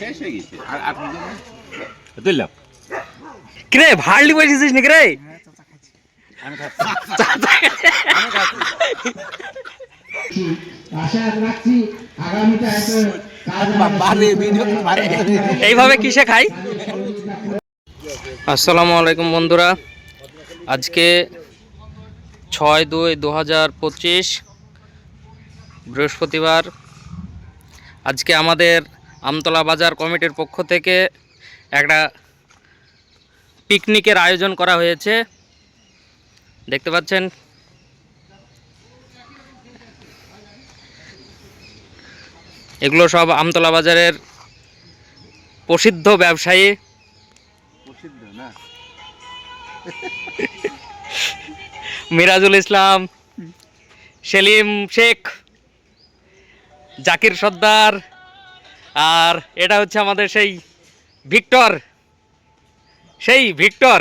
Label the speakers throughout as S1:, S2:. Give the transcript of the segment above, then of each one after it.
S1: শেষ হয়ে গেছে। আর আপনি
S2: তুললাম
S3: কিরে ভাড়লি বসেছিস নাকি রে?
S4: আশা রাখছি আগামীতে হয়তো কাজ
S1: বারে ভিডিও বারে
S3: এইভাবে কিসে খাই? আসসালামু আলাইকুম বন্ধুরা। আজকে ছয় দুই দু হাজার পঁচিশ বৃহস্পতিবার। আজকে আমাদের আমতলা বাজার কমিটির পক্ষ থেকে একটা পিকনিকের আয়োজন করা হয়েছে। দেখতে পাচ্ছেন? এগুলো সব আমতলা বাজারের প্রসিদ্ধ ব্যবসায়ী।
S1: প্রসিদ্ধ না?
S3: মিরাজুল ইসলাম সেলিম শেখ জাকির সর্দার আর এটা হচ্ছে আমাদের সেই ভিক্টর সেই ভিক্টর।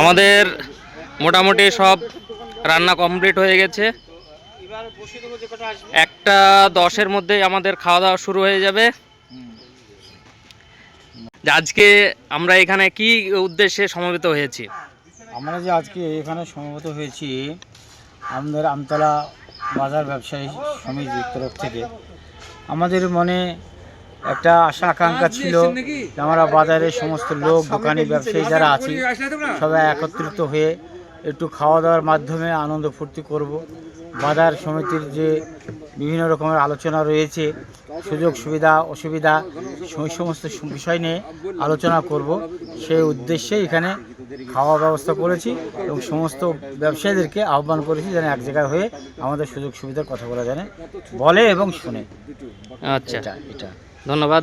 S3: আমাদের মোটামুটি সব রান্না কমপ্লিট হয়ে গেছে। একটা দশের মধ্যেই আমাদের খাওয়া দাওয়া শুরু হয়ে যাবে। যে আজকে আমরা এখানে কি উদ্দেশ্যে সমবেত হয়েছি?
S4: আমরা যে আজকে এখানে সমবেত হয়েছি আমাদের আমতলা বাজার ব্যবসায়ী সমিতির তরফ থেকে। আমাদের মনে একটা আশা আকাঙ্ক্ষা ছিল যে আমরা বাজারের সমস্ত লোক দোকানি ব্যবসায়ী যারা আছি সবাই একত্রিত হয়ে একটু খাওয়া দাওয়ার মাধ্যমে আনন্দ ফুর্তি করব। বাজার সমিতির যে বিভিন্ন রকমের আলোচনা রয়েছে সুযোগ সুবিধা অসুবিধা সেই সমস্ত বিষয় নিয়ে আলোচনা করব। সেই উদ্দেশ্যে এখানে খাওয়া ব্যবস্থা করেছি এবং সমস্ত ব্যবসায়ীদেরকে আহ্বান করেছি যেন এক জায়গায় হয়ে আমাদের সুযোগ সুবিধার কথা বলা জানে বলে এবং শুনে।
S3: আচ্ছা।
S4: এটা এটা।
S3: ধন্যবাদ।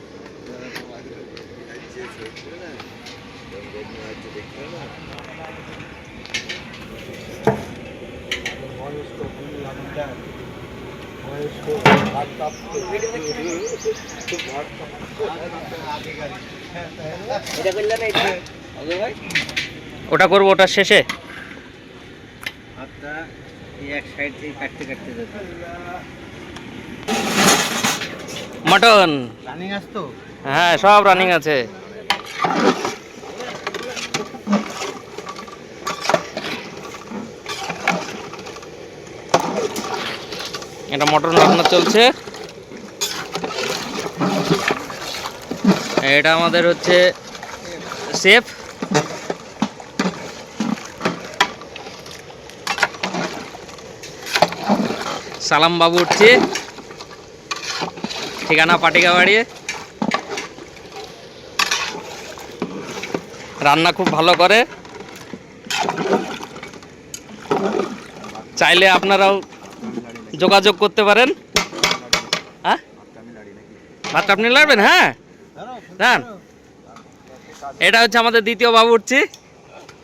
S3: ওটা করব ওটা শেষে?
S1: এক সাইড থেকে কাটতে কাটতে
S3: মটন। হ্যাঁ সব রানিং আছে। এটা মটন রান্না চলছে। এটা আমাদের হচ্ছে সেফ সালাম বাবু উঠছে। ঠিকানা পাটিকা বাড়ি। রান্না খুব ভালো করে। চাইলে আপনারাও যোগাযোগ করতে পারেন। হ্যাঁ ভাতটা আপনি লাগবেন? হ্যাঁ? এটা হচ্ছে আমাদের দ্বিতীয় বাবু উঠছি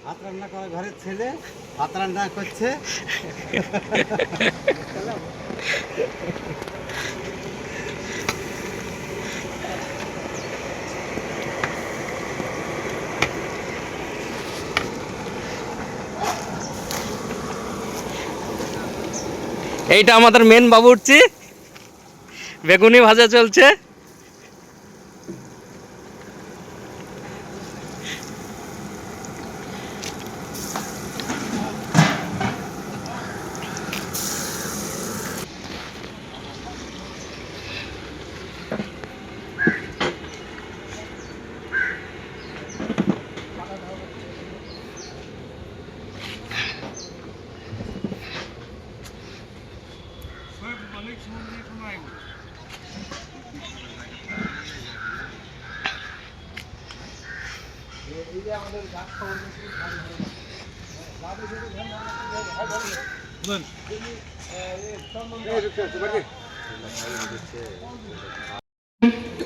S4: ভাত রান্না করে ঘরের ছেলে ভাত রান্না করছে।
S3: এইটা আমাদের মেন বাবুর্চি। বেগুনি ভাজা চলছে।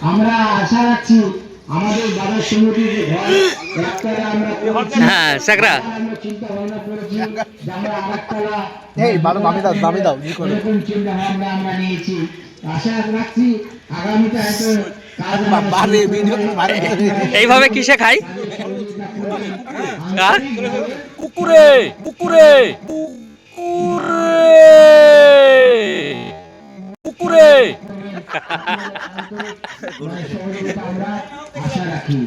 S2: আমরা আশা রাখছি আমাদের বাজার সমিতির যে ঘর একতলা আমরা
S3: হ্যাঁ সাকরা
S2: আমরা চিন্তা ভাবনা করেছি যে আমরা আরেকতলা
S1: এই বারো দামি দাও দামি দাও ই করে।
S2: এরকম চিন্তা ভাবনা আমরা নিয়েছি। আশা রাখছি আগামীতে হয়তো কাজ আমরা
S1: ভিডিও
S3: এইভাবে কিসে খাই?
S5: কুকুরে কুকুরে কুকুরে। কুকুরে।
S2: সহযোগিতা আমরা আশা রাখি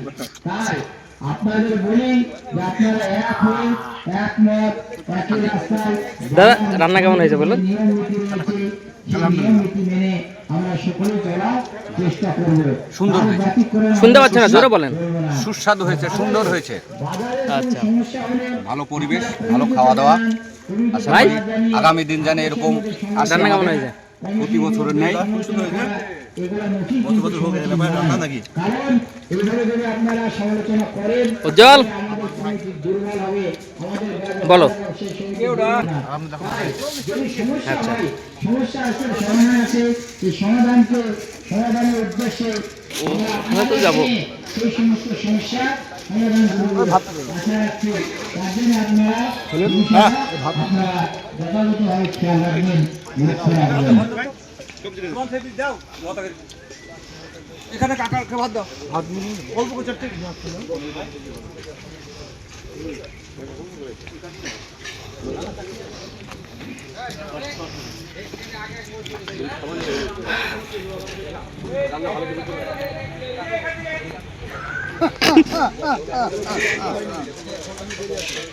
S2: তাই আপনাদের বলি আপনারা এক হয়ে একমত একই রাস্তায়
S3: দাদা রান্না কেমন হয়েছে বলুন?
S2: সুন্দর
S3: শুনতে পাচ্ছেন না জোরে বলেন।
S5: সুস্বাদু হয়েছে সুন্দর হয়েছে।
S3: আচ্ছা
S5: ভালো পরিবেশ ভালো খাওয়া দাওয়া আশা করি আগামী দিন জানে এরকম
S3: রান্না কেমন
S5: আমাদের।
S3: হয়েছে?
S5: প্রতি বছরের নেই
S1: নাকি?
S2: কারণ এইভাবে যদি আপনারা সমালোচনা করেন
S3: উজ্জ্বল। বলো ওখানে তো যাব।
S2: সেই সমস্ত সমস্যা সমাধান করব আশা রাখছি তার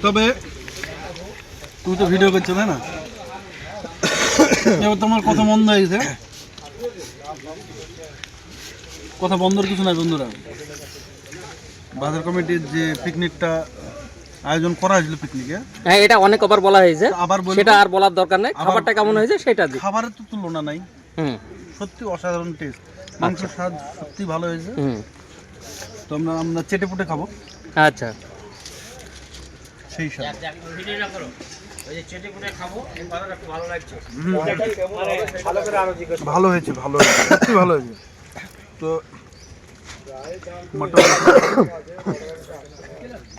S6: তবে তুই তো ভিডিও করছ, তাই না? এবার তোমার কথা বন্ধ হয়ে গেছে। কথা বন্ধর কিছু নাই বন্ধুরা। বাজার কমিটির যে পিকনিকটা আয়োজন করা হয়েছিল পিকনিকে
S3: হ্যাঁ এটা অনেকবার বলা হয়েছে।
S6: আবার
S3: সেটা আর বলার দরকার নেই। খাবারটা কেমন হয়েছে সেটা দি
S6: খাবারের তো তুলনা নাই।
S3: হুম।
S6: সত্যি অসাধারণ টেস্ট মাংসের স্বাদ সত্যি ভালো হয়েছে।
S3: হুম।
S6: তো আমরা আমরা চেটে পুটে খাব।
S3: আচ্ছা।
S6: সেই স্বাদ। ভালো হয়েছে ভালো হয়েছে সত্যি ভালো হয়েছে। তো মটন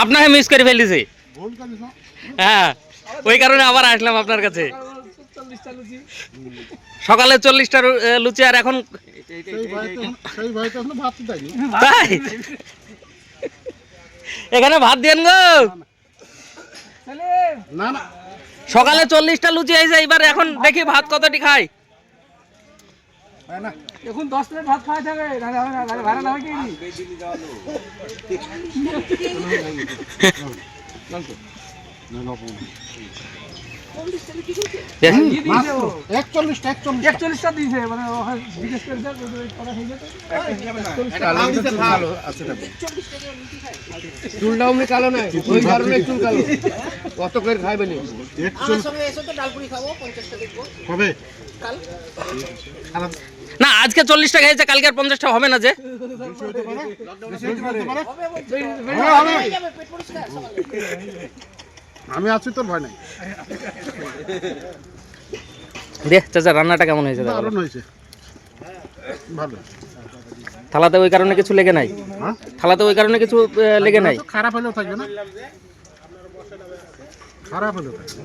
S3: আপনাকে মিস করে ফেলেছি হ্যাঁ ওই কারণে আবার আসলাম আপনার কাছে। সকালে চল্লিশটা লুচি আর এখন তাই এখানে ভাত দেন গো সকালে চল্লিশটা লুচি আইছে এবার এখন দেখি ভাত কতটি খাই
S7: এখন দশ প্লেট ভাত খাওয়া যাবে না ভাড়া না কি মানে হয়ে কালো ওই কারণে চুল কালো। কত করে খাইবে নি?
S6: হবে
S3: না আজকে চল্লিশটা খেয়েছে কালকে আর পঞ্চাশটা হবে না যে।
S6: আমি আছি তোর ভয় নাই।
S3: দে চাচা রান্নাটা কেমন হয়েছে? দেখো।
S6: দারুণ হয়েছে। ভালো।
S3: থালাতে ওই কারণে কিছু লেগে নাই? থালাতে ওই কারণে কিছু লেগে নাই?
S6: খারাপ হলেও থাকবে না। খারাপ হলেও থাকবে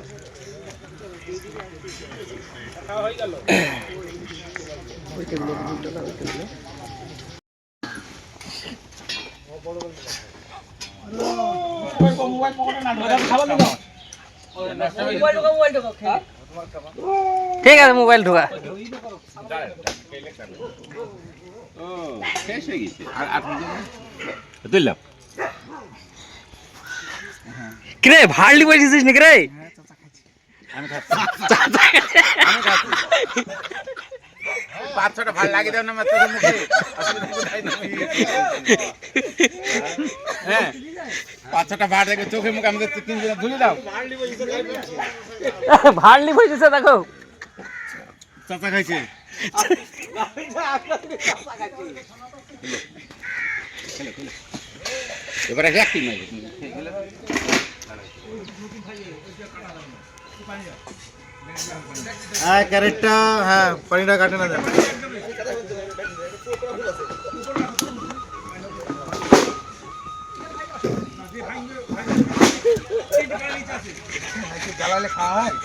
S3: ঠিক আছে, মোবাইল ঢোকা।
S5: তুললাম
S3: কিরে ভাড়লি বসেছিস নাকি রে?
S5: পাঁচ ছটা ভালো লাগিয়ে দাও না হ্যাঁ পাঁচ ছটা ভাট দেখবে চোখের মুখে আমাদের তিনজনে ধুলে দাও।
S3: ভাড়লি বসেছে দেখো।
S6: চাচা খাইছে?
S5: এবারে একটি নয়
S6: হ্যাঁ ক্যারেটটা হ্যাঁ পানিটা কাটে না।
S5: জ্বালালে খাওয়া হয়?